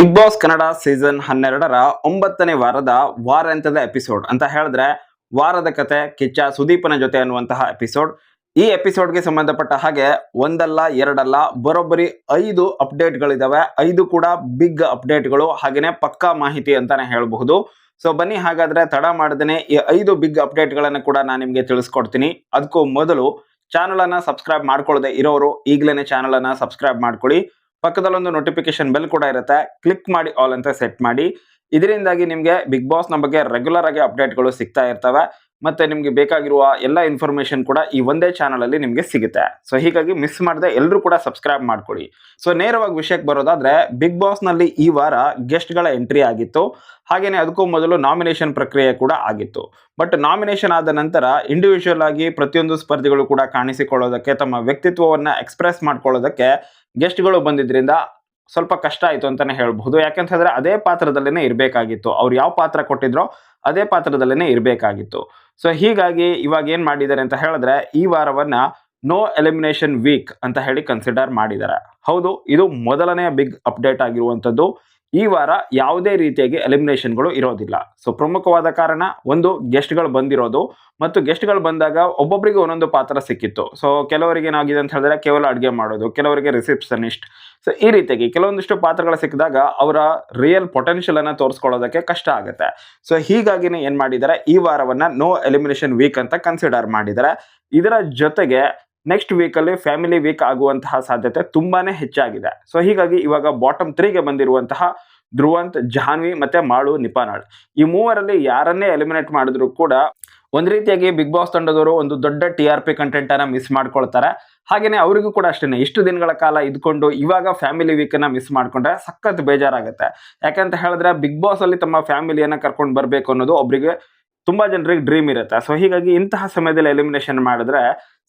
Big boss Kannada season ಹನ್ನೆರಡರ ಒಂಬತ್ತನೇ ವಾರದ ವಾರಾಂತ್ಯದ ಎಪಿಸೋಡ್ ಅಂತ ಹೇಳಿದ್ರೆ ವಾರದ ಕತೆ, ಕಿಚ್ಚ, ಸುದೀಪನ ಜೊತೆ ಅನ್ನುವಂತಹ ಎಪಿಸೋಡ್. ಈ ಎಪಿಸೋಡ್ಗೆ ಸಂಬಂಧಪಟ್ಟ ಹಾಗೆ ಒಂದಲ್ಲ, ಎರಡಲ್ಲ, ಬರೋಬ್ಬರಿ ಐದು ಅಪ್ಡೇಟ್ಗಳಿದ್ದಾವೆ ಐದು ಕೂಡ ಬಿಗ್ ಅಪ್ಡೇಟ್ಗಳು ಹಾಗೆಯೇ ಪಕ್ಕಾ ಮಾಹಿತಿ ಅಂತಾನೆ ಹೇಳಬಹುದು. ಸೊ ಬನ್ನಿ, ಹಾಗಾದ್ರೆ ತಡ ಮಾಡದೇನೆ. ಈ ಐದು ಬಿಗ್ ಅಪ್ಡೇಟ್ಗಳನ್ನು ಕೂಡ ನಾನು ನಿಮಗೆ ತಿಳಿಸ್ಕೊಡ್ತೀನಿ. ಅದಕ್ಕೂ ಮೊದಲು ಚಾನಲನ್ನು ಸಬ್ಸ್ಕ್ರೈಬ್ ಮಾಡ್ಕೊಳ್ಳದೆ ಇರೋರು ಈಗಲೇ ಚಾನಲನ್ನು ಸಬ್ಸ್ಕ್ರೈಬ್ ಮಾಡ್ಕೊಳ್ಳಿ. ಪಕ್ಕದಲ್ಲೊಂದು ನೋಟಿಫಿಕೇಶನ್ ಬೆಲ್ ಕೂಡ ಇರುತ್ತೆ. ಕ್ಲಿಕ್ ಮಾಡಿ ಆಲ್ ಅಂತ ಸೆಟ್ ಮಾಡಿ. ಇದರಿಂದಾಗಿ ನಿಮಗೆ ಬಿಗ್ ಬಾಸ್ನ ಬಗ್ಗೆ ರೆಗ್ಯುಲರ್ ಆಗಿ ಅಪ್ಡೇಟ್ಗಳು ಸಿಗ್ತಾ ಇರ್ತವೆ. ಮತ್ತೆ ನಿಮಗೆ ಬೇಕಾಗಿರುವ ಎಲ್ಲ ಇನ್ಫಾರ್ಮೇಶನ್ ಕೂಡ ಈ ಒಂದೇ ಚಾನಲ್ ಅಲ್ಲಿ ನಿಮಗೆ ಸಿಗುತ್ತೆ. ಸೊ ಹೀಗಾಗಿ ಮಿಸ್ ಮಾಡದೆ ಎಲ್ಲರೂ ಕೂಡ ಸಬ್ಸ್ಕ್ರೈಬ್ ಮಾಡ್ಕೊಳ್ಳಿ. ಸೊ ನೇರವಾಗಿ ವಿಷಯಕ್ಕೆ ಬರೋದಾದ್ರೆ ಬಿಗ್ ಬಾಸ್ನಲ್ಲಿ ಈ ವಾರ ಗೆಸ್ಟ್ಗಳ ಎಂಟ್ರಿ ಆಗಿತ್ತು. ಹಾಗೇನೆ ಅದಕ್ಕೂ ಮೊದಲು ನಾಮಿನೇಷನ್ ಪ್ರಕ್ರಿಯೆ ಕೂಡ ಆಗಿತ್ತು. ಬಟ್ ನಾಮಿನೇಷನ್ ಆದ ನಂತರ ಇಂಡಿವಿಜುವಲ್ ಆಗಿ ಪ್ರತಿಯೊಂದು ಸ್ಪರ್ಧಿಗಳು ಕೂಡ ಕಾಣಿಸಿಕೊಳ್ಳೋದಕ್ಕೆ, ತಮ್ಮ ವ್ಯಕ್ತಿತ್ವವನ್ನ ಎಕ್ಸ್ಪ್ರೆಸ್ ಮಾಡ್ಕೊಳ್ಳೋದಕ್ಕೆ ಗೆಸ್ಟ್ಗಳು ಬಂದಿದ್ರಿಂದ ಸ್ವಲ್ಪ ಕಷ್ಟ ಆಯಿತು ಅಂತಾನೆ ಹೇಳ್ಬಹುದು. ಯಾಕಂತ ಹೇಳಿದ್ರೆ, ಅದೇ ಪಾತ್ರದಲ್ಲೇ ಇರಬೇಕಾಗಿತ್ತು. ಅವ್ರು ಯಾವ ಪಾತ್ರ ಕೊಟ್ಟಿದ್ರೋ, ಅದೇ ಪಾತ್ರದಲ್ಲೇ ಇರಬೇಕಾಗಿತ್ತು. ಸೊ ಹೀಗಾಗಿ ಇವಾಗ ಏನ್ ಮಾಡಿದ್ದಾರೆ ಅಂತ ಹೇಳಿದ್ರೆ, ಈ ವಾರವನ್ನ ನೋ ಎಲಿಮಿನೇಷನ್ ವೀಕ್ ಅಂತ ಹೇಳಿ ಕನ್ಸಿಡರ್ ಮಾಡಿದ್ದಾರೆ. ಹೌದು, ಇದು ಮೊದಲನೇ ಬಿಗ್ ಅಪ್ಡೇಟ್ ಆಗಿರುವಂಥದ್ದು. ಈ ವಾರ ಯಾವುದೇ ರೀತಿಯಾಗಿ ಎಲಿಮಿನೇಷನ್ಗಳು ಇರೋದಿಲ್ಲ. ಸೊ ಪ್ರಮುಖವಾದ ಕಾರಣ ಒಂದು ಗೆಸ್ಟ್ಗಳು ಬಂದಿರೋದು ಮತ್ತು ಗೆಸ್ಟ್ಗಳು ಬಂದಾಗ ಒಬ್ಬೊಬ್ಬರಿಗೆ ಒಂದೊಂದು ಪಾತ್ರ ಸಿಕ್ಕಿತ್ತು. ಸೊ ಕೆಲವರಿಗೆ ಏನಾಗಿದೆ ಅಂತ ಹೇಳಿದ್ರೆ, ಕೇವಲ ಅಡುಗೆ ಮಾಡೋದು, ಕೆಲವರಿಗೆ ರಿಸೆಪ್ಷನಿಸ್ಟ್ ಸೊ ಈ ರೀತಿಯಾಗಿ ಕೆಲವೊಂದಿಷ್ಟು ಪಾತ್ರಗಳು ಸಿಕ್ಕಿದಾಗ ಅವರ ರಿಯಲ್ ಪೊಟೆನ್ಷಿಯಲ್ ಅನ್ನ ತೋರಿಸ್ಕೊಳ್ಳೋದಕ್ಕೆ ಕಷ್ಟ ಆಗುತ್ತೆ. ಸೊ ಹೀಗಾಗಿನೇ ಏನ್ ಮಾಡಿದ್ದಾರೆ ಈ ವಾರವನ್ನ ನೋ ಎಲಿಮಿನೇಷನ್ ವೀಕ್ ಅಂತ ಕನ್ಸಿಡರ್ ಮಾಡಿದ್ದಾರೆ ಇದರ ಜೊತೆಗೆ ನೆಕ್ಸ್ಟ್ ವೀಕಲ್ಲಿ ಫ್ಯಾಮಿಲಿ ವೀಕ್ ಆಗುವಂತಹ ಸಾಧ್ಯತೆ ತುಂಬಾನೇ ಹೆಚ್ಚಾಗಿದೆ. ಸೊ ಹೀಗಾಗಿ ಇವಾಗ ಬಾಟಮ್ ತ್ರೀಗೆ ಬಂದಿರುವಂತಹ ಧ್ರುವಂತ್, ಜಾನ್ವಿ ಮತ್ತೆ ಮಾಳು, ನಿಪಾನಾಳ್. ಈ ಮೂವರಲ್ಲಿ ಯಾರನ್ನೇ ಎಲಿಮಿನೇಟ್ ಮಾಡಿದ್ರು ಕೂಡ ಒಂದ್ ರೀತಿಯಾಗಿ ಬಿಗ್ ಬಾಸ್ ತಂಡದವರು ಒಂದು ದೊಡ್ಡ ಟಿ ಆರ್ ಪಿ ಕಂಟೆಂಟ್ ಅನ್ನ ಮಿಸ್ ಮಾಡ್ಕೊಳ್ತಾರೆ. ಹಾಗೇನೆ ಅವರಿಗೂ ಕೂಡ ಅಷ್ಟೇನೆ, ಇಷ್ಟು ದಿನಗಳ ಕಾಲ ಇದ್ಕೊಂಡು ಇವಾಗ ಫ್ಯಾಮಿಲಿ ವೀಕ್ ಅನ್ನ ಮಿಸ್ ಮಾಡ್ಕೊಂಡ್ರೆ ಸಖತ್ ಬೇಜಾರಾಗುತ್ತೆ. ಯಾಕಂತ ಹೇಳಿದ್ರೆ ಬಿಗ್ ಬಾಸ್ ಅಲ್ಲಿ ತಮ್ಮ ಫ್ಯಾಮಿಲಿಯನ್ನ ಕರ್ಕೊಂಡು ಬರ್ಬೇಕು ಅನ್ನೋದು ಒಬ್ರಿಗೆ ತುಂಬಾ ಜನರಿಗೆ ಡ್ರೀಮ್ ಇರುತ್ತೆ. ಸೊ ಹೀಗಾಗಿ ಇಂತಹ ಸಮಯದಲ್ಲಿ ಎಲಿಮಿನೇಷನ್ ಮಾಡಿದ್ರೆ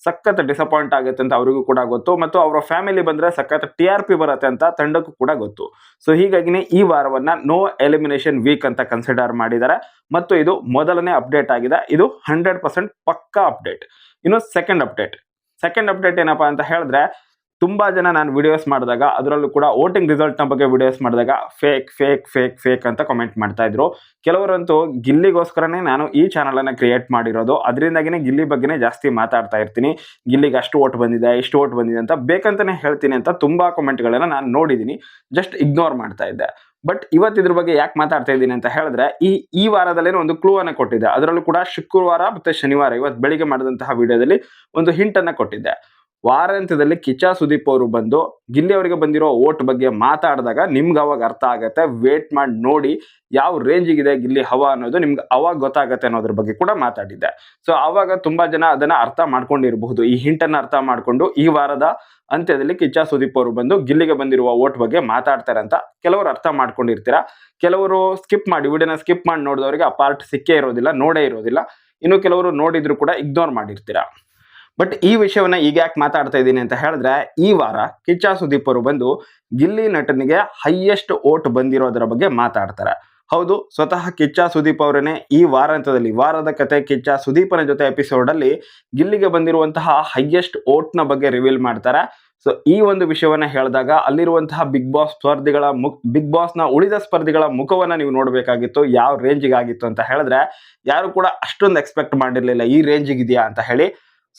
ಸಖತ್ ಡಿಸಪಾಯಿಂಟ್ ಆಗುತ್ತೆ ಅಂತ ಅವರಿಗೂ ಕೂಡ ಗೊತ್ತು. ಮತ್ತು ಅವರ ಫ್ಯಾಮಿಲಿ ಬಂದ್ರೆ ಸಖತ್ ಟಿ ಆರ್ ಪಿ ಬರುತ್ತೆ ಅಂತ ತಂಡಕ್ಕೂ ಕೂಡ ಗೊತ್ತು. ಸೊ ಹೀಗಾಗಿನೇ ಈ ವಾರವನ್ನ ನೋ ಎಲಿಮಿನೇಷನ್ ವೀಕ್ ಅಂತ ಕನ್ಸಿಡರ್ ಮಾಡಿದ್ದಾರೆ. ಮತ್ತು ಇದು ಮೊದಲನೇ ಅಪ್ಡೇಟ್ ಆಗಿದೆ. ಇದು ಹಂಡ್ರೆಡ್ ಪರ್ಸೆಂಟ್ ಪಕ್ಕಾ ಅಪ್ಡೇಟ್ ಇನ್ನು ಸೆಕೆಂಡ್ ಅಪ್ಡೇಟ್ ಸೆಕೆಂಡ್ ಅಪ್ಡೇಟ್ ಏನಪ್ಪಾ ಅಂತ ಹೇಳಿದ್ರೆ ತುಂಬಾ ಜನ ನಾನು ವಿಡಿಯೋಸ್ ಮಾಡಿದಾಗ ಅದರಲ್ಲೂ ಕೂಡ ವೋಟಿಂಗ್ ರಿಸಲ್ಟ್ನ ಬಗ್ಗೆ ವಿಡಿಯೋಸ್ ಮಾಡಿದಾಗ ಫೇಕ್ ಫೇಕ್ ಫೇಕ್ ಫೇಕ್ ಅಂತ ಕಮೆಂಟ್ ಮಾಡ್ತಾ ಇದ್ರು. ಕೆಲವರಂತೂ ಗಿಲ್ಲಿಗೋಸ್ಕರನೇ ನಾನು ಈ ಚಾನಲ್ ಅನ್ನ ಕ್ರಿಯೇಟ್ ಮಾಡಿರೋದು. ಅದರಿಂದಾಗಿನೇ ಗಿಲ್ಲಿ ಬಗ್ಗೆನೇ ಜಾಸ್ತಿ ಮಾತಾಡ್ತಾ ಇರ್ತೀನಿ. ಗಿಲ್ಲಿಗೆ ಅಷ್ಟು ಓಟ್ ಬಂದಿದೆ, ಇಷ್ಟು ಓಟ್ ಬಂದಿದೆ ಅಂತ ಬೇಕಂತಾನೆ ಹೇಳ್ತೀನಿ ಅಂತ ತುಂಬಾ ಕಮೆಂಟ್ಗಳನ್ನು ನಾನು ನೋಡಿದ್ದೀನಿ ಜಸ್ಟ್ ಇಗ್ನೋರ್ ಮಾಡ್ತಾ ಇದ್ದೆ. ಬಟ್ ಇವತ್ತು ಇದ್ರ ಬಗ್ಗೆ ಯಾಕೆ ಮಾತಾಡ್ತಾ ಇದ್ದೀನಿ ಅಂತ ಹೇಳಿದ್ರೆ, ಈ ಈ ವಾರದಲ್ಲೇನೋ ಒಂದು ಕ್ಲೂ ಅನ್ನು ಕೊಟ್ಟಿದ್ದೆ. ಅದರಲ್ಲೂ ಕೂಡ ಶುಕ್ರವಾರ ಮತ್ತೆ ಶನಿವಾರ ಇವತ್ತು ಬೆಳಿಗ್ಗೆ ಮಾಡಿದಂತಹ ವಿಡಿಯೋದಲ್ಲಿ ಒಂದು ಹಿಂಟನ್ನು ಕೊಟ್ಟಿದ್ದೆ. ವಾರಾಂತ್ಯದಲ್ಲಿ ಕಿಚ್ಚ ಸುದೀಪ್ ಅವರು ಬಂದು ಗಿಲ್ಲಿ ಅವರಿಗೆ ಬಂದಿರೋ ಓಟ್ ಬಗ್ಗೆ ಮಾತಾಡಿದಾಗ ನಿಮ್ಗೆ ಅವಾಗ ಅರ್ಥ ಆಗತ್ತೆ. ವೇಟ್ ಮಾಡಿ ನೋಡಿ ಯಾವ ರೇಂಜಿಗಿದೆ ಗಿಲ್ಲಿ ಹವಾ ಅನ್ನೋದು ನಿಮ್ಗೆ ಅವಾಗ ಗೊತ್ತಾಗತ್ತೆ ಅನ್ನೋದ್ರ ಬಗ್ಗೆ ಕೂಡ ಮಾತಾಡಿದ್ದೆ. ಸೊ ಅವಾಗ ತುಂಬಾ ಜನ ಅದನ್ನ ಅರ್ಥ ಮಾಡ್ಕೊಂಡಿರಬಹುದು. ಈ ಹಿಂಟನ್ನು ಅರ್ಥ ಮಾಡ್ಕೊಂಡು ಈ ವಾರದ ಅಂತ್ಯದಲ್ಲಿ ಕಿಚ್ಚ ಸುದೀಪ್ ಅವರು ಬಂದು ಗಿಲ್ಲಿಗೆ ಬಂದಿರುವ ಓಟ್ ಬಗ್ಗೆ ಮಾತಾಡ್ತಾರೆ ಅಂತ ಕೆಲವರು ಅರ್ಥ ಮಾಡ್ಕೊಂಡಿರ್ತೀರಾ? ಕೆಲವರು ಸ್ಕಿಪ್ ಮಾಡಿ, ವಿಡಿಯೋನ ಸ್ಕಿಪ್ ಮಾಡಿ ನೋಡಿದವರಿಗೆ ಆ ಪಾರ್ಟ್ ಸಿಕ್ಕೇ ಇರೋದಿಲ್ಲ, ನೋಡೇ ಇರೋದಿಲ್ಲ. ಇನ್ನು ಕೆಲವರು ನೋಡಿದ್ರು ಕೂಡ ಇಗ್ನೋರ್ ಮಾಡಿರ್ತೀರಾ? ಬಟ್ ಈ ವಿಷಯವನ್ನ ಈಗ ಯಾಕೆ ಮಾತಾಡ್ತಾ ಇದ್ದೀನಿ ಅಂತ ಹೇಳಿದ್ರೆ, ಈ ವಾರ ಕಿಚ್ಚ ಸುದೀಪ್ ಅವರು ಬಂದು ಗಿಲ್ಲಿ ನಟನಿಗೆ ಹೈಯೆಸ್ಟ್ ಓಟ್ ಬಂದಿರೋದರ ಬಗ್ಗೆ ಮಾತಾಡ್ತಾರೆ. ಹೌದು, ಸ್ವತಃ ಕಿಚ್ಚ ಸುದೀಪ್ ಅವರನ್ನೇ ಈ ವಾರಾಂತ್ಯದಲ್ಲಿ, ವಾರದ ಕತೆ ಕಿಚ್ಚ ಸುದೀಪನ ಜೊತೆ ಎಪಿಸೋಡ್ ಅಲ್ಲಿ ಗಿಲ್ಲಿಗೆ ಬಂದಿರುವಂತಹ ಹೈಯೆಸ್ಟ್ ಓಟ್ನ ಬಗ್ಗೆ ರಿವೀಲ್ ಮಾಡ್ತಾರೆ. ಸೊ ಈ ಒಂದು ವಿಷಯವನ್ನ ಹೇಳಿದಾಗ ಅಲ್ಲಿರುವಂತಹ ಬಿಗ್ ಬಾಸ್ ಸ್ಪರ್ಧಿಗಳ ಮುಖ ಬಿಗ್ ಬಾಸ್ನ ಉಳಿದ ಸ್ಪರ್ಧಿಗಳ ಮುಖವನ್ನ ನೀವು ನೋಡಬೇಕಾಗಿತ್ತು, ಯಾವ ರೇಂಜಿಗೆ ಆಗಿತ್ತು ಅಂತ ಹೇಳಿದ್ರೆ, ಯಾರು ಕೂಡ ಅಷ್ಟೊಂದು ಎಕ್ಸ್ಪೆಕ್ಟ್ ಮಾಡಿರಲಿಲ್ಲ, ಈ ರೇಂಜಿಗೆ ಇದೆಯಾ ಅಂತ ಹೇಳಿ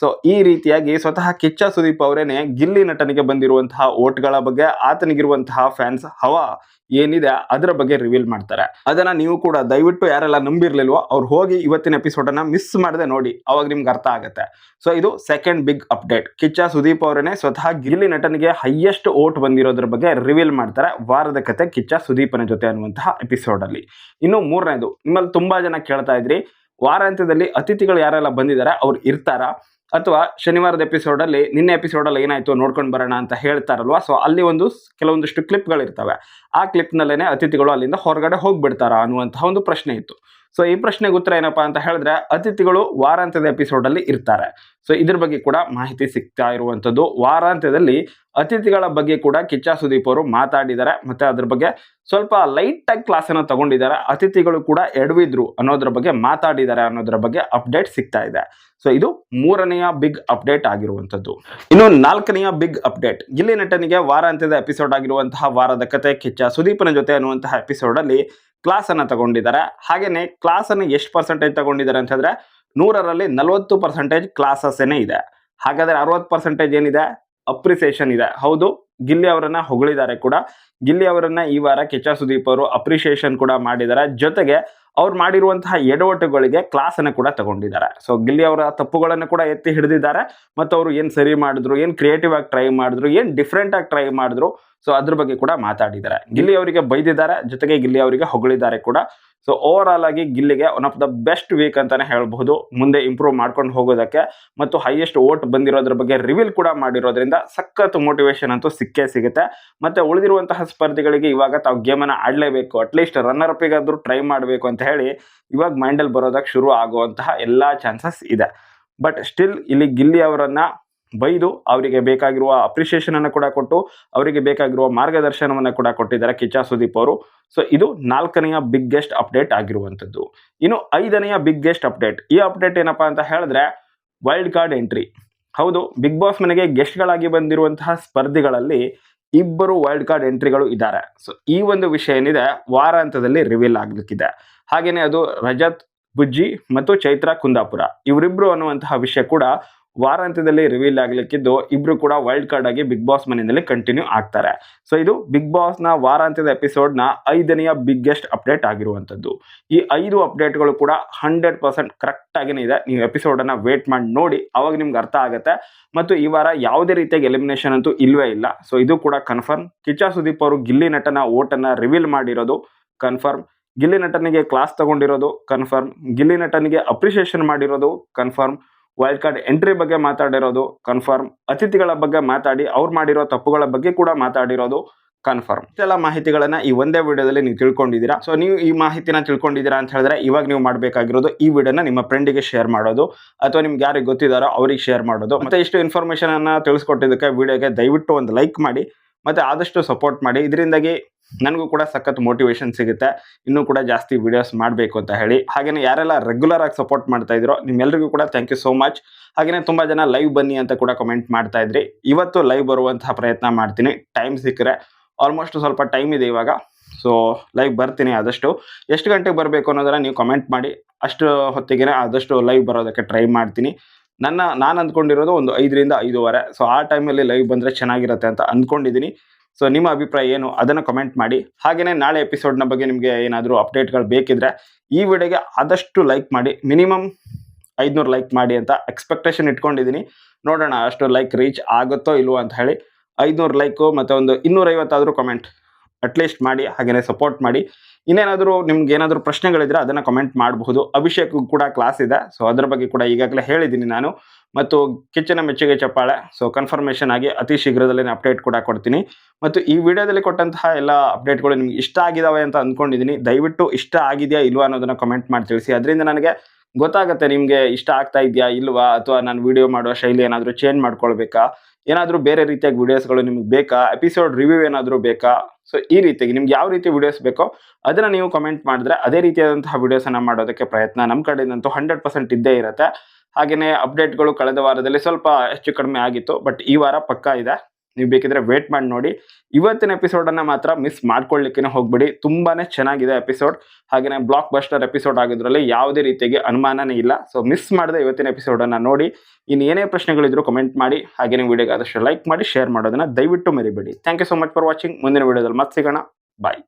ಸೊ ಈ ರೀತಿಯಾಗಿ ಸ್ವತಃ ಕಿಚ್ಚ ಸುದೀಪ್ ಅವರೇನೆ ಗಿಲ್ಲಿ ನಟನಿಗೆ ಬಂದಿರುವಂತಹ ಓಟ್ಗಳ ಬಗ್ಗೆ ಆತನಿಗಿರುವಂತಹ ಫ್ಯಾನ್ಸ್ ಹವಾ ಏನಿದೆ ಅದರ ಬಗ್ಗೆ ರಿವೀಲ್ ಮಾಡ್ತಾರೆ. ಅದನ್ನ ನೀವು ಕೂಡ ದಯವಿಟ್ಟು ಯಾರೆಲ್ಲ ನಂಬಿರ್ಲಿಲ್ವೋ ಅವ್ರು ಹೋಗಿ ಇವತ್ತಿನ ಎಪಿಸೋಡ್ ಅನ್ನ ಮಿಸ್ ಮಾಡದೆ ನೋಡಿ, ಅವಾಗ ನಿಮ್ಗೆ ಅರ್ಥ ಆಗುತ್ತೆ. ಸೊ ಇದು second big update Kichcha Sudeep ಅವರೇನೆ ಸ್ವತಃ ಗಿಲ್ಲಿ ನಟನಿಗೆ ಹೈಯೆಸ್ಟ್ ಓಟ್ ಬಂದಿರೋದ್ರ ಬಗ್ಗೆ ರಿವೀಲ್ ಮಾಡ್ತಾರೆ ವಾರದ ಕತೆ ಕಿಚ್ಚ ಸುದೀಪನ ಜೊತೆ ಅನ್ನುವಂತಹ ಎಪಿಸೋಡ್ ಅಲ್ಲಿ. ಇನ್ನು ಮೂರನೇದು, ನಿಮ್ಮಲ್ಲಿ ತುಂಬಾ ಜನ ಕೇಳ್ತಾ ಇದ್ರಿ, ವಾರಾಂತ್ಯದಲ್ಲಿ ಅತಿಥಿಗಳು ಯಾರೆಲ್ಲ ಬಂದಿದ್ದಾರೆ ಅವ್ರು ಇರ್ತಾರಾ? ಅಥವಾ ಶನಿವಾರದ ಎಪಿಸೋಡ್ ಅಲ್ಲಿ ನಿನ್ನೆ ಎಪಿಸೋಡ್ ಅಲ್ಲಿ ಏನಾಯ್ತು ನೋಡ್ಕೊಂಡು ಬರೋಣ ಅಂತ ಹೇಳ್ತಾರಲ್ವಾ? ಸೊ ಅಲ್ಲಿ ಒಂದು ಕೆಲವೊಂದಿಷ್ಟು ಕ್ಲಿಪ್ಗಳು ಇರ್ತವೆ ಆ ಕ್ಲಿಪ್ನಲ್ಲೇನೆ ಅತಿಥಿಗಳು ಅಲ್ಲಿಂದ ಹೊರಗಡೆ ಹೋಗ್ಬಿಡ್ತಾರ ಅನ್ನುವಂತಹ ಒಂದು ಪ್ರಶ್ನೆ ಇತ್ತು. ಸೊ ಈ ಪ್ರಶ್ನೆಗೆ ಉತ್ತರ ಏನಪ್ಪಾ ಅಂತ ಹೇಳಿದ್ರೆ, ಅತಿಥಿಗಳು ವಾರಾಂತ್ಯದ ಎಪಿಸೋಡ್ ಅಲ್ಲಿ ಇರ್ತಾರೆ. ಸೊ ಇದ್ರ ಬಗ್ಗೆ ಕೂಡ ಮಾಹಿತಿ ಸಿಗ್ತಾ ಇರುವಂತದ್ದು ವಾರಾಂತ್ಯದಲ್ಲಿ ಅತಿಥಿಗಳ ಬಗ್ಗೆ ಕೂಡ ಕಿಚ್ಚ ಸುದೀಪ್ ಅವರು ಮಾತಾಡಿದ್ದಾರೆ. ಮತ್ತೆ ಅದ್ರ ಬಗ್ಗೆ ಸ್ವಲ್ಪ ಲೈಟ್ ಆಗಿ ಕ್ಲಾಸ್ ಅನ್ನು ತಗೊಂಡಿದ್ದಾರೆ. ಅತಿಥಿಗಳು ಕೂಡ ಎಡವಿದ್ರು ಅನ್ನೋದ್ರ ಬಗ್ಗೆ ಮಾತಾಡಿದ್ದಾರೆ ಅನ್ನೋದ್ರ ಬಗ್ಗೆ ಅಪ್ಡೇಟ್ ಸಿಗ್ತಾ ಇದೆ. ಸೊ ಇದು ಮೂರನೆಯ ಬಿಗ್ ಅಪ್ಡೇಟ್ ಆಗಿರುವಂತದ್ದು ಇನ್ನು ನಾಲ್ಕನೆಯ ಬಿಗ್ ಅಪ್ಡೇಟ್ ಗಿಲ್ಲಿ ನಟನಿಗೆ ವಾರಾಂತ್ಯದ ಎಪಿಸೋಡ್ ಆಗಿರುವಂತಹ ವಾರದ ಕತೆ ಕಿಚ್ಚ ಸುದೀಪನ ಜೊತೆ ಅನ್ನುವಂತಹ ಎಪಿಸೋಡ್ ಅಲ್ಲಿ ಕ್ಲಾಸ್ ಅನ್ನ ತಗೊಂಡಿದ್ದಾರೆ ಹಾಗೇನೆ ಕ್ಲಾಸ್ ಅನ್ನು ಎಷ್ಟು ಪರ್ಸೆಂಟೇಜ್ ತಗೊಂಡಿದ್ದಾರೆ ಅಂತ ಹೇಳಿದ್ರೆ ನೂರರಲ್ಲಿ ನಲವತ್ತು ಪರ್ಸೆಂಟೇಜ್ ಕ್ಲಾಸಸ್ ಏನೇ ಇದೆ. ಹಾಗಾದ್ರೆ ಅರವತ್ತು ಪರ್ಸೆಂಟೇಜ್ ಏನಿದೆ? ಅಪ್ರಿಸಿಯೇಷನ್ ಇದೆ. ಹೌದು, ಗಿಲ್ಲಿ ಅವರನ್ನ ಹೊಗಳಿದ್ದಾರೆ ಕೂಡ. ಗಿಲ್ಲಿ ಅವರನ್ನ ಈ ವಾರ ಕೆಚ್ಚ ಸುದೀಪ್ ಅವರು ಅಪ್ರಿಸಿಯೇಷನ್ ಕೂಡ ಮಾಡಿದ್ದಾರೆ. ಜೊತೆಗೆ ಅವ್ರು ಮಾಡಿರುವಂತಹ ಎಡವಟ್ಟುಗಳಿಗೆ ಕ್ಲಾಸ್ ಅನ್ನು ಕೂಡ ತಗೊಂಡಿದ್ದಾರೆ. ಸೊ ಗಿಲ್ಲಿ ಅವರ ತಪ್ಪುಗಳನ್ನು ಕೂಡ ಎತ್ತಿ ಹಿಡಿದಿದ್ದಾರೆ. ಮತ್ತು ಅವರು ಏನು ಸರಿ ಮಾಡಿದ್ರು, ಏನು ಕ್ರಿಯೇಟಿವ್ ಆಗಿ ಟ್ರೈ ಮಾಡಿದ್ರು, ಏನು ಡಿಫ್ರೆಂಟ್ ಆಗಿ ಟ್ರೈ ಮಾಡಿದ್ರು ಸೊ ಅದ್ರ ಬಗ್ಗೆ ಕೂಡ ಮಾತಾಡಿದ್ದಾರೆ. ಗಿಲ್ಲಿ ಅವರಿಗೆ ಬೈದಿದ್ದಾರೆ, ಜೊತೆಗೆ ಗಿಲ್ಲಿ ಅವರಿಗೆ ಹೊಗಳಿದ್ದಾರೆ ಕೂಡ. ಸೊ ಓವರ್ ಆಲ್ ಆಗಿ ಗಿಲ್ಲಿಗೆ one of the best week ಅಂತಾನೆ ಹೇಳಬಹುದು. ಮುಂದೆ ಇಂಪ್ರೂವ್ ಮಾಡ್ಕೊಂಡು ಹೋಗೋದಕ್ಕೆ ಮತ್ತು ಹೈಯೆಸ್ಟ್ ಓಟ್ ಬಂದಿರೋದ್ರ ಬಗ್ಗೆ ರಿವೀಲ್ ಕೂಡ ಮಾಡಿರೋದ್ರಿಂದ ಸಖತ್ ಮೋಟಿವೇಶನ್ ಅಂತೂ ಸಿಕ್ಕೇ ಸಿಗುತ್ತೆ. ಮತ್ತೆ ಉಳಿದಿರುವಂತಹ ಸ್ಪರ್ಧಿಗಳಿಗೆ ಇವಾಗ ತಾವು ಗೇಮನ್ನು ಆಡಲೇಬೇಕು. ಅಟ್ಲೀಸ್ಟ್ ರನ್ನರ್ ಅಪ್ಪಿಗಾದ್ರೂ ಟ್ರೈ ಮಾಡಬೇಕು ಅಂತ ಹೇಳಿ ಇವಾಗ ಮೈಂಡಲ್ಲಿ ಬರೋದಕ್ಕೆ ಶುರು ಆಗುವಂತಹ ಎಲ್ಲ ಚಾನ್ಸಸ್ ಇದೆ. ಬಟ್ ಸ್ಟಿಲ್ ಇಲ್ಲಿ ಗಿಲ್ಲಿ ಅವರನ್ನ ಬೈದು ಅವರಿಗೆ ಬೇಕಾಗಿರುವ ಅಪ್ರಿಷಿಯೇಷನ್ ಅನ್ನು ಕೂಡ ಕೊಟ್ಟು, ಅವರಿಗೆ ಬೇಕಾಗಿರುವ ಮಾರ್ಗದರ್ಶನವನ್ನು ಕೂಡ ಕೊಟ್ಟಿದ್ದಾರೆ ಕಿಚ್ಚ ಸುದೀಪ್ ಅವರು. ಸೊ ಇದು ನಾಲ್ಕನೆಯ ಬಿಗ್ಗೆಸ್ಟ್ ಅಪ್ಡೇಟ್ ಆಗಿರುವಂಥದ್ದು. ಇನ್ನು ಐದನೆಯ ಬಿಗ್ಗೆಸ್ಟ್ ಅಪ್ಡೇಟ್ ಈ ಅಪ್ಡೇಟ್ ಏನಪ್ಪಾ ಅಂತ ಹೇಳಿದ್ರೆ ವೈಲ್ಡ್ ಕಾರ್ಡ್ ಎಂಟ್ರಿ ಹೌದು ಬಿಗ್ ಬಾಸ್ ಮನೆಗೆ ಗೆಸ್ಟ್ಗಳಾಗಿ ಬಂದಿರುವಂತಹ ಸ್ಪರ್ಧಿಗಳಲ್ಲಿ ಇಬ್ಬರು ವೈಲ್ಡ್ ಕಾರ್ಡ್ ಎಂಟ್ರಿಗಳು ಇದ್ದಾರೆ. ಸೊ ಈ ಒಂದು ವಿಷಯ ಏನಿದೆ ವಾರಾಂತ್ಯದಲ್ಲಿ ರಿವೀಲ್ ಆಗ್ಲಿಕ್ಕಿದೆ. ಹಾಗೆಯೇ ಅದು ರಜತ್, ಬುಜ್ಜಿ ಮತ್ತು ಚೈತ್ರ ಕುಂದಾಪುರ. ಇವರಿಬ್ರು ಅನ್ನುವಂತಹ ವಿಷಯ ಕೂಡ ವಾರಾಂತ್ಯದಲ್ಲಿ ರಿವೀಲ್ ಆಗ್ಲಿಕ್ಕಿದ್ದು ಇಬ್ರು ಕೂಡ ವೈಲ್ಡ್ ಕಾರ್ಡ್ ಆಗಿ ಬಿಗ್ ಬಾಸ್ ಮನೆಯಲ್ಲಿ ಕಂಟಿನ್ಯೂ ಆಗ್ತಾರೆ. ಸೊ ಇದು ಬಿಗ್ ಬಾಸ್ನ ವಾರಾಂತ್ಯದ ಎಪಿಸೋಡ್ನ ಐದನೆಯ ಬಿಗ್ಗೆಸ್ಟ್ ಅಪ್ಡೇಟ್ ಆಗಿರುವಂತದ್ದು ಈ ಐದು ಅಪ್ಡೇಟ್ಗಳು ಕೂಡ ಹಂಡ್ರೆಡ್ ಪರ್ಸೆಂಟ್ ಕರೆಕ್ಟ್ ಆಗಿನೇ ಇದೆ. ನೀವು ಎಪಿಸೋಡ್ ಅನ್ನ ವೇಟ್ ಮಾಡಿ ನೋಡಿ, ಅವಾಗ ನಿಮ್ಗೆ ಅರ್ಥ ಆಗುತ್ತೆ. ಮತ್ತು ಈ ವಾರ ಯಾವುದೇ ರೀತಿಯಾಗಿ ಎಲಿಮಿನೇಷನ್ ಅಂತೂ ಇಲ್ವೇ ಇಲ್ಲ. ಸೊ ಇದು ಕೂಡ ಕನ್ಫರ್ಮ್ ಕಿಚ್ಚಾ ಸುದೀಪ್ ಅವರು ಗಿಲ್ಲಿ ನಟನ ಓಟನ್ನ ರಿವೀಲ್ ಮಾಡಿರೋದು ಕನ್ಫರ್ಮ್ ಗಿಲ್ಲಿ ನಟನಿಗೆ ಕ್ಲಾಸ್ ತಗೊಂಡಿರೋದು ಕನ್ಫರ್ಮ್ ಗಿಲ್ಲಿ ನಟನಿಗೆ ಅಪ್ರಿಷಿಯೇಷನ್ ಮಾಡಿರೋದು ಕನ್ಫರ್ಮ್ ವೈಲ್ಡ್ ಕಾರ್ಡ್ ಎಂಟ್ರಿ ಬಗ್ಗೆ ಮಾತಾಡಿರೋದು ಕನ್ಫರ್ಮ್ ಅತಿಥಿಗಳ ಬಗ್ಗೆ ಮಾತಾಡಿ, ಅವ್ರು ಮಾಡಿರೋ ತಪ್ಪುಗಳ ಬಗ್ಗೆ ಕೂಡ ಮಾತಾಡಿರೋದು ಕನ್ಫರ್ಮ್ ಇಷ್ಟೆಲ್ಲ ಮಾಹಿತಿಗಳನ್ನ ಈ ಒಂದೇ ವಿಡಿಯೋದಲ್ಲಿ ನೀವು ತಿಳ್ಕೊಂಡಿದ್ದೀರಾ? ಸೊ ನೀವು ಈ ಮಾಹಿತಿನ ತಿಳ್ಕೊಂಡಿದ್ದೀರಾ ಅಂತ ಹೇಳಿದ್ರೆ ಇವಾಗ ನೀವು ಮಾಡಬೇಕಾಗಿರೋದು ಈ ವಿಡಿಯೋನ ನಿಮ್ಮ ಫ್ರೆಂಡಿಗೆ ಶೇರ್ ಮಾಡೋದು ಅಥವಾ ನಿಮ್ಗೆ ಯಾರಿಗೆ ಗೊತ್ತಿದ್ದಾರೋ ಅವ್ರಿಗೆ ಶೇರ್ ಮಾಡೋದು. ಮತ್ತೆ ಇಷ್ಟು ಇನ್ಫಾರ್ಮೇಶನ್ ಅನ್ನ ತಿಳಿಸ್ಕೊಟ್ಟಿದ್ದಕ್ಕೆ ವಿಡಿಯೋಗೆ ದಯವಿಟ್ಟು ಒಂದು ಲೈಕ್ ಮಾಡಿ, ಮತ್ತೆ ಆದಷ್ಟು ಸಪೋರ್ಟ್ ಮಾಡಿ. ಇದರಿಂದಾಗಿ ನನಗೂ ಕೂಡ ಸಖತ್ ಮೋಟಿವೇಶನ್ ಸಿಗುತ್ತೆ. ಇನ್ನೂ ಕೂಡ ಜಾಸ್ತಿ ವಿಡಿಯೋಸ್ ಮಾಡಬೇಕು ಅಂತ ಹೇಳಿ. ಹಾಗೆಯೇ ಯಾರೆಲ್ಲ ರೆಗ್ಯುಲರ್ ಆಗಿ ಸಪೋರ್ಟ್ ಮಾಡ್ತಾ ಇದ್ರೋ ನಿಮ್ಮೆಲ್ಲರಿಗೂ ಕೂಡ ಥ್ಯಾಂಕ್ ಯು ಸೋ ಮಚ್ ಹಾಗೆಯೇ ತುಂಬ ಜನ ಲೈವ್ ಬನ್ನಿ ಅಂತ ಕೂಡ ಕಮೆಂಟ್ ಮಾಡ್ತಾ ಇದ್ರಿ. ಇವತ್ತು ಲೈವ್ ಬರುವಂತಹ ಪ್ರಯತ್ನ ಮಾಡ್ತೀನಿ. ಟೈಮ್ ಸಿಕ್ಕರೆ ಆಲ್ಮೋಸ್ಟ್ ಸ್ವಲ್ಪ ಟೈಮ್ ಇದೆ ಇವಾಗ. ಸೊ ಲೈವ್ ಬರ್ತೀನಿ ಆದಷ್ಟು. ಎಷ್ಟು ಗಂಟೆಗೆ ಬರಬೇಕು ಅನ್ನೋದನ್ನು ನೀವು ಕಮೆಂಟ್ ಮಾಡಿ. ಅಷ್ಟು ಹೊತ್ತಿಗೆ ಆದಷ್ಟು ಲೈವ್ ಬರೋದಕ್ಕೆ ಟ್ರೈ ಮಾಡ್ತೀನಿ. ನನ್ನ, ನಾನು ಅಂದ್ಕೊಂಡಿರೋದು ಒಂದು ಐದರಿಂದ ಐದುವರೆ. ಸೊ ಆ ಟೈಮಲ್ಲಿ ಲೈವ್ ಬಂದರೆ ಚೆನ್ನಾಗಿರುತ್ತೆ ಅಂತ ಅಂದ್ಕೊಂಡಿದ್ದೀನಿ. ಸೊ ನಿಮ್ಮ ಅಭಿಪ್ರಾಯ ಏನು? ಅದನ್ನು ಕಮೆಂಟ್ ಮಾಡಿ. ಹಾಗೆಯೇ ನಾಳೆ ಎಪಿಸೋಡ್ನ ಬಗ್ಗೆ ನಿಮಗೆ ಏನಾದರೂ ಅಪ್ಡೇಟ್ಗಳು ಬೇಕಿದ್ರೆ ಈ ವಿಡಿಯೋಗೆ ಆದಷ್ಟು ಲೈಕ್ ಮಾಡಿ. ಮಿನಿಮಮ್ ಐದುನೂರು ಲೈಕ್ ಮಾಡಿ ಅಂತ ಎಕ್ಸ್ಪೆಕ್ಟೇಷನ್ ಇಟ್ಕೊಂಡಿದ್ದೀನಿ. ನೋಡೋಣ ಅಷ್ಟು ಲೈಕ್ ರೀಚ್ ಆಗುತ್ತೋ ಇಲ್ವೋ ಅಂತ ಹೇಳಿ. ಐದುನೂರು ಲೈಕು ಮತ್ತು ಒಂದು ಇನ್ನೂರೈವತ್ತಾದರೂ ಕಮೆಂಟ್ ಅಟ್ಲೀಸ್ಟ್ ಮಾಡಿ ಹಾಗೆಯೇ ಸಪೋರ್ಟ್ ಮಾಡಿ. ಇನ್ನೇನಾದರೂ ನಿಮ್ಗೆ ಏನಾದರೂ ಪ್ರಶ್ನೆಗಳಿದ್ರೆ ಅದನ್ನು ಕಮೆಂಟ್ ಮಾಡಬಹುದು. ಅಭಿಷೇಕ್ ಕೂಡ ಕ್ಲಾಸ್ ಇದೆ ಸೊ ಅದರ ಬಗ್ಗೆ ಕೂಡ ಈಗಾಗಲೇ ಹೇಳಿದ್ದೀನಿ ನಾನು. ಮತ್ತು ಕಿಚ್ಚನ ಮೆಚ್ಚುಗೆ ಚಪ್ಪಾಳೆ ಸೊ ಕನ್ಫರ್ಮೇಷನ್ ಆಗಿ ಅತಿ ಶೀಘ್ರದಲ್ಲೇ ಅಪ್ಡೇಟ್ ಕೂಡ ಕೊಡ್ತೀನಿ. ಮತ್ತು ಈ ವಿಡಿಯೋದಲ್ಲಿ ಕೊಟ್ಟಂತಹ ಎಲ್ಲ ಅಪ್ಡೇಟ್ಗಳು ನಿಮ್ಗೆ ಇಷ್ಟ ಆಗಿದಾವೆ ಅಂತ ಅಂದ್ಕೊಂಡಿದ್ದೀನಿ ದಯವಿಟ್ಟು ಇಷ್ಟ ಆಗಿದೆಯಾ ಇಲ್ವಾ ಅನ್ನೋದನ್ನು ಕಮೆಂಟ್ ಮಾಡಿ ತಿಳಿಸಿ. ಅದರಿಂದ ನನಗೆ ಗೊತ್ತಾಗುತ್ತೆ ನಿಮಗೆ ಇಷ್ಟ ಆಗ್ತಾ ಇದೆಯಾ, ಇಲ್ವಾ? ಅಥವಾ ನಾನು ವಿಡಿಯೋ ಮಾಡುವ ಶೈಲಿ ಏನಾದರೂ ಚೇಂಜ್ ಮಾಡ್ಕೊಳ್ಬೇಕಾ? ಏನಾದರೂ ಬೇರೆ ರೀತಿಯಾಗಿ ವಿಡಿಯೋಸ್ಗಳು ನಿಮ್ಗೆ ಬೇಕಾ? ಎಪಿಸೋಡ್ ರಿವ್ಯೂ ಏನಾದರೂ ಬೇಕಾ? ಸೊ ಈ ರೀತಿಯಾಗಿ ನಿಮ್ಗೆ ಯಾವ ರೀತಿ ವಿಡಿಯೋಸ್ ಬೇಕೋ ಅದನ್ನು ನೀವು ಕಮೆಂಟ್ ಮಾಡಿದ್ರೆ ಅದೇ ರೀತಿಯಾದಂತಹ ವಿಡಿಯೋಸನ್ನು ಮಾಡೋದಕ್ಕೆ ಪ್ರಯತ್ನ ನಮ್ಮ ಕಡೆಯಿಂದಂತೂ ಹಂಡ್ರೆಡ್ ಪರ್ಸೆಂಟ್ ಇದ್ದೇ ಇರುತ್ತೆ. ಹಾಗೆಯೇ ಅಪ್ಡೇಟ್ಗಳು ಕಳೆದ ವಾರದಲ್ಲಿ ಸ್ವಲ್ಪ ಹೆಚ್ಚು ಕಡಿಮೆ ಆಗಿತ್ತು ಬಟ್ ಈ ವಾರ ಪಕ್ಕಾ ಇದೆ. ನೀವು ಬೇಕಿದ್ರೆ ವೇಟ್ ಮಾಡಿ ನೋಡಿ. ಇವತ್ತಿನ ಎಪಿಸೋಡನ್ನು ಮಾತ್ರ ಮಿಸ್ ಮಾಡ್ಕೊಳ್ಳಿಕ್ಕೆ ಹೋಗ್ಬಿಡಿ. ತುಂಬಾ ಚೆನ್ನಾಗಿದೆ ಎಪಿಸೋಡ್ ಹಾಗೆಯೇ ಬ್ಲಾಕ್ ಬಸ್ಟರ್ ಎಪಿಸೋಡ್ ಆಗಿದ್ರಲ್ಲಿ ಯಾವುದೇ ರೀತಿಯಾಗಿ ಅನುಮಾನನೇ ಇಲ್ಲ. ಸೊ ಮಿಸ್ ಮಾಡದೆ ಇವತ್ತಿನ ಎಪಿಸೋಡನ್ನು ನೋಡಿ. ಇನ್ನು ಏನೇ ಪ್ರಶ್ನೆಗಳಿದ್ರು ಕಮೆಂಟ್ ಮಾಡಿ. ಹಾಗೆಯೇ ವಿಡಿಯೋಗೆ ಆದಷ್ಟು ಲೈಕ್ ಮಾಡಿ ಶೇರ್ ಮಾಡೋದನ್ನ ದಯವಿಟ್ಟು ಮರಿಬೇಡಿ. Thank you so much for watching ಮುಂದಿನ ವಿಡಿಯೋದಲ್ಲಿ ಮತ್ತೆ ಸಿಗೋಣ. ಬಾಯ್